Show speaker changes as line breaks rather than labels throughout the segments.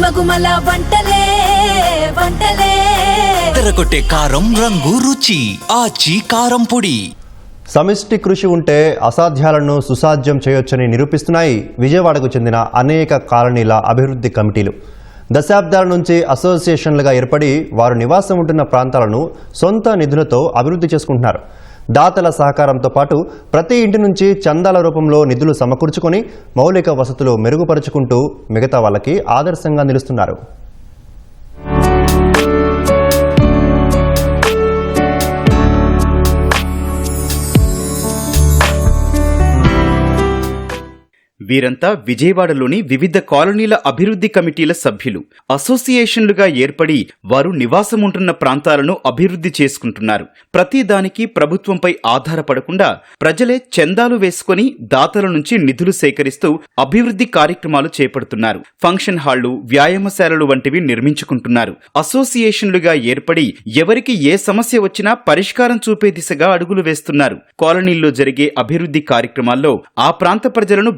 గుమగుమల వంటలే వంటలే.
తెరకొట్టే కారం రంగు రుచి ఆచి కారం పొడి.
సమిష్టి కృషి ఉంటే అసాధ్యాలను సుసాధ్యం చేయొచ్చని నిరూపిస్తున్నాయి విజయవాడకు చెందిన అనేక కాలనీల అభివృద్ధి కమిటీలు. దశాబ్దాల నుంచి అసోసియేషన్లుగా ఏర్పడి వారు నివాసం ఉంటున్న ప్రాంతాలను సొంత నిధులతో అభివృద్ధి చేసుకుంటున్నారు. దాతల సహకారంతో పాటు ప్రతి ఇంటి నుంచి చందాల రూపంలో నిధులు సమకూర్చుకొని మౌలిక వసతులు మెరుగుపరుచుకుంటూ మిగతా వాళ్ళకి ఆదర్శంగా నిలుస్తున్నారు.
వీరంతా విజయవాడలోని వివిధ కాలనీల అభివృద్ధి కమిటీల సభ్యులు. అసోసియేషన్లుగా ఏర్పడి వారు నివాసముంటున్న ప్రాంతాలను అభివృద్ధి చేసుకుంటున్నారు. ప్రతి దానికి ప్రభుత్వంపై ఆధారపడకుండా ప్రజలే చందాలు వేసుకొని దాతల నుంచి నిధులు సేకరిస్తూ అభివృద్ధి కార్యక్రమాలు చేపడుతున్నారు. ఫంక్షన్ హాళ్ళు వ్యాయామశాలలు వంటివి నిర్మించుకుంటున్నారు. అసోసియేషన్లుగా ఏర్పడి ఎవరికి ఏ సమస్య వచ్చినా పరిష్కారం చూపే దిశగా అడుగులు వేస్తున్నారు. కాలనీల్లో జరిగే అభివృద్ధి కార్యక్రమాల్లో ఆ ప్రాంత ప్రజలను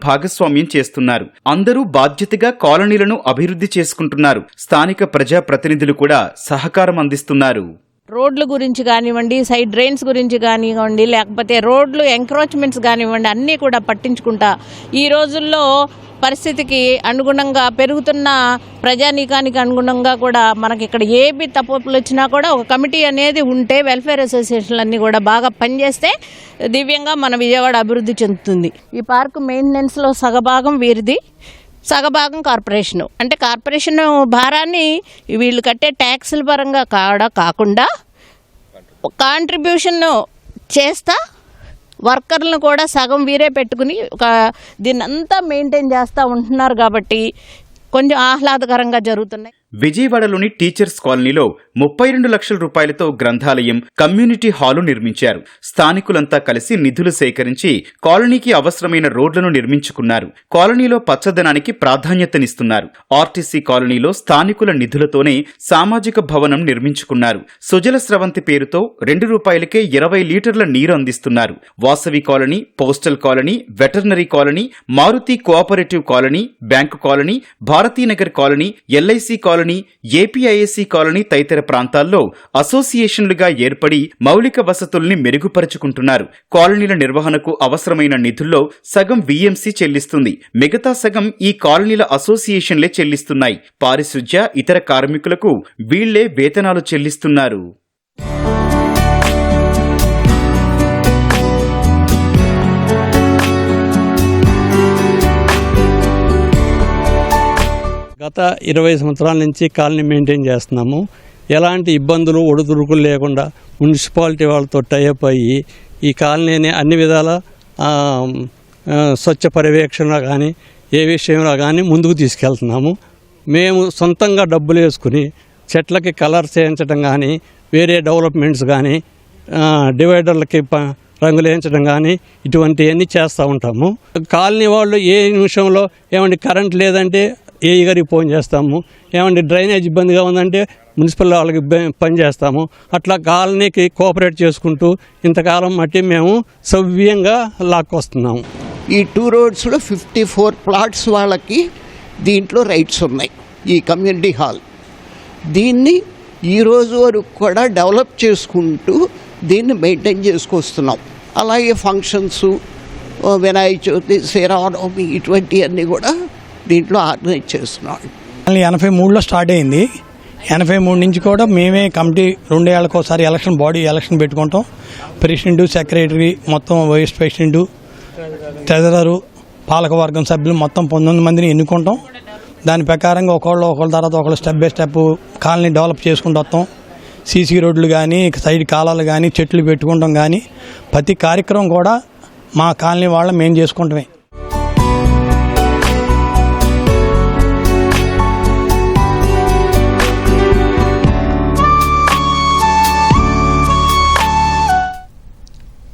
భాగస్వామ్యం చేస్తున్నారు. అందరూ బాధ్యతగా కాలనీలను అభివృద్ధి చేసుకుంటున్నారు. స్థానిక ప్రజా ప్రతినిధులు కూడా సహకారం అందిస్తున్నారు.
రోడ్ల గురించి కానివ్వండి సైడ్ డ్రైన్స్ గురించి కానివ్వండి లేకపోతే రోడ్లు ఎంక్రోచ్మెంట్స్ కానివ్వండి అన్నీ కూడా పట్టించుకుంటా. ఈ రోజుల్లో పరిస్థితికి అనుగుణంగా పెరుగుతున్న ప్రజానీకానికి అనుగుణంగా కూడా మనకి ఇక్కడ ఏబి తప్పులు వచ్చినా కూడా ఒక కమిటీ అనేది ఉంటే వెల్ఫేర్ అసోసియేషన్లు అన్నీ కూడా బాగా పనిచేస్తే దివ్యంగా మన విజయవాడ అభివృద్ధి చెందుతుంది. ఈ పార్క్ మెయింటెనెన్స్లో సగభాగం వీరిది. సగభాగం కార్పొరేషను. అంటే కార్పొరేషన్ భారాన్ని వీళ్ళు కట్టే ట్యాక్సుల పరంగా కాడ కాకుండా కాంట్రిబ్యూషన్ చేస్తా వర్కర్లను కూడా సగం వీరే పెట్టుకుని ఒక దీన్నంతా మెయింటైన్ చేస్తూ ఉంటున్నారు కాబట్టి కొంచెం ఆహ్లాదకరంగా జరుగుతున్నాయి.
విజయవాడలోని టీచర్స్ కాలనీలో ముప్పై రెండు లక్షల రూపాయలతో గ్రంథాలయం కమ్యూనిటీ హాలు నిర్మించారు. స్థానికులంతా కలిసి నిధులు సేకరించి కాలనీకి అవసరమైన రోడ్లను నిర్మించుకున్నారు. కాలనీలో పచ్చదనానికి ప్రాధాన్యతనిస్తున్నారు. ఆర్టీసీ కాలనీలో స్థానికుల నిధులతోనే సామాజిక భవనం నిర్మించుకున్నారు. సుజల స్రవంతి పేరుతో రెండు రూపాయలకే ఇరవై లీటర్ల నీరు అందిస్తున్నారు. Vasavi colony postal colony veterinary colony Maruthi cooperative colony bank colony Bharathinagar colony LIC colony APISC colony తదితర ప్రాంతాల్లో అసోసియేషన్లుగా ఏర్పడి మౌలిక వసతుల్ని మెరుగుపరుచుకుంటున్నారు. కాలనీల నిర్వహణకు అవసరమైన నిధుల్లో సగం వీఎంసీ చెల్లిస్తుంది. మిగతా సగం ఈ కాలనీల అసోసియేషన్లే చెల్లిస్తున్నాయి. పారిశుధ్య ఇతర కార్మికులకు వీళ్ళే వేతనాలు చెల్లిస్తున్నారు.
గత ఇరవై సంవత్సరాల నుంచి కాలనీ మెయింటైన్ చేస్తున్నాము. ఎలాంటి ఇబ్బందులు ఒడిదుడుకులు లేకుండా మున్సిపాలిటీ వాళ్ళతో టైఅప్ అయ్యి ఈ కాలనీని అన్ని విధాల స్వచ్ఛ పర్యవేక్షణ కానీ ఏ విషయంలో కానీ ముందుకు తీసుకెళ్తున్నాము. మేము సొంతంగా డబ్బులు వేసుకుని చెట్లకి కలర్స్ వేయించడం కానీ వేరే డెవలప్మెంట్స్ కానీ డివైడర్లకి రంగులు వేయించడం కానీ ఇటువంటివన్నీ చేస్తూ ఉంటాము. కాలనీ వాళ్ళు ఏ నిమిషంలో ఏమంటే కరెంట్ లేదంటే ఏఈ గారికి ఫోన్ చేస్తాము. ఏమండి డ్రైనేజ్ ఇబ్బందిగా ఉందంటే మున్సిపల్ వాళ్ళకి పని చేస్తాము. అట్లా కాలనీకి కోఆపరేట్ చేసుకుంటూ ఇంతకాలం మట్టి మేము సవ్యంగా లాక్కొస్తున్నాము.
ఈ టూ రోడ్స్లో ఫిఫ్టీ ఫోర్ ప్లాట్స్ వాళ్ళకి దీంట్లో రైట్స్ ఉన్నాయి ఈ కమ్యూనిటీ హాల్. దీన్ని ఈ రోజు వరకు కూడా డెవలప్ చేసుకుంటూ దీన్ని మెయింటైన్ చేసుకొస్తున్నాం. అలాగే ఫంక్షన్స్ వినాయక చవితి శ్రీరామనవమి ఇటువంటివన్నీ కూడా దీంట్లో ఆర్గనైజ్ చేస్తున్నాం
ఎనభై మూడులో స్టార్ట్ అయింది. ఎనభై మూడు నుంచి కూడా మేమే కమిటీ రెండేళ్ళకి ఒకసారి ఎలక్షన్ బాడీ ఎలక్షన్ పెట్టుకుంటాం. ప్రెసిడెంట్ సెక్రటరీ మొత్తం వైస్ ప్రెసిడెంట్ ట్రెజరరు పాలకవర్గం సభ్యులు మొత్తం పంతొమ్మిది మందిని ఎన్నుకుంటాం. దాని ప్రకారంగా ఒకళ్ళు ఒకళ్ళ తర్వాత ఒకళ్ళు step by step colony develop చేసుకుంటూ వస్తాం. సీసీ రోడ్లు కానీ సైడ్ కాలాలు కానీ చెట్లు పెట్టుకుంటాం కానీ ప్రతి కార్యక్రమం కూడా మా కాలనీ వాళ్ళ మేము చేసుకుంటామే.